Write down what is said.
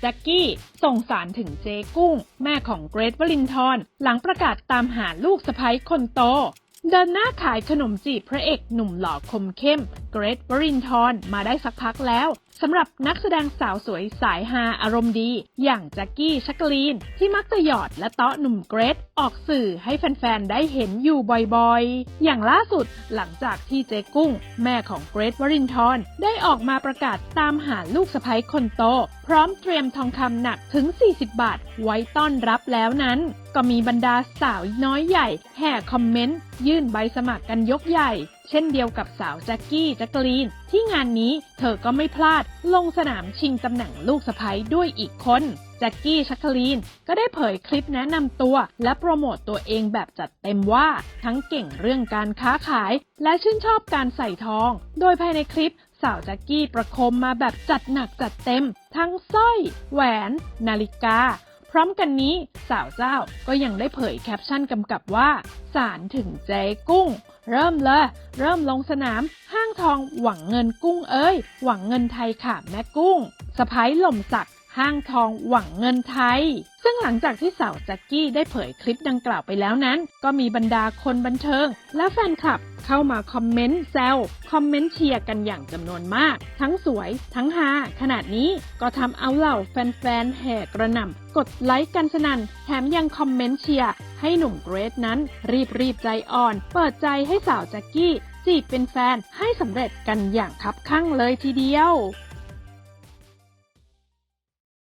แจ็คกี้ ส่งสารถึงเจกุ้ง แม่ของเกรทวลินทร์หลังประกาศตามหาลูกสะใภ้คนโต เดินหน้าขายขนมจีบพระเอกหนุ่มหล่อคมเข้มเกรทวรินทร์มาได้สักพักแล้วสำหรับนักแสดงสาวสวยสายฮาอารมณ์ดี อย่างแจ็คกี้ชักกลีน ที่มักจะหยอดและเตาะหนุ่มเกรทออกสื่อให้แฟน ๆ ได้เห็นอยู่บ่อยๆ อย่างล่าสุดหลังจากที่เจ๊กุ้ง แม่ของเกรทวรินทร์ได้ออกมาประกาศตามหาลูกสะใภ้คนโต พร้อมเตรียมทองคำหนักถึง 40 บาท ไว้ต้อนรับแล้วนั้น ก็มีบรรดาสาวน้อยใหญ่ แห่คอมเมนต์ ยื่นใบสมัครกันยกใหญ่ เช่นเดียวกับสาวแจ็คกี้แจ็คกลีน ที่งานนี้เธอก็ไม่พลาดลงสนามชิงตำแหน่งลูกสะใภ้ด้วยอีกคนแจ็คกี้ชักกลีน ก็ได้เผยคลิปแนะนำตัว และโปรโมตตัวเองแบบจัดเต็มว่า ทั้งเก่งเรื่องการค้าขาย และชื่นชอบการใส่ทอง โดยภายในคลิปสาวแจ็คกี้ประคมมาแบบจัดหนักจัดเต็ม ทั้งสร้อย แหวน นาฬิกา พร้อมกันนี้สาวเจ้าก็ยังได้เผยแคปชั่นกำกับว่า สารถึงเจ๊กุ้ง เริ่มเลยเริ่มลงสนาม ห้างทองหวังเงินกุ้งเอ้ย หวังเงินไทยค่ะแม่กุ้งสะพ้ายหล่มสักห้างทองหวังเงินไทย ซึ่งหลังจากที่สาวแจ็คกี้ได้เผยคลิปดังกล่าวไปแล้วนั้น ก็มีบรรดาคนบันเทิง และแฟนคลับ เข้ามาคอมเมนต์แซวคอมเมนต์เชียร์กันอย่างจำนวนมาก ทั้งสวยทั้งฮาขนาดนี้ก็ทำเอาเหล่าแฟนๆแห่กระหน่ำกดไลค์กันสนั่น แถมยังคอมเมนต์เชียร์ให้หนุ่มเกรทนั้น รีบรีบๆใจอ่อน เปิดใจให้สาวแจ็คกี้จีบเป็นแฟนให้สำเร็จกันอย่างคับคั่งเลยทีเดียว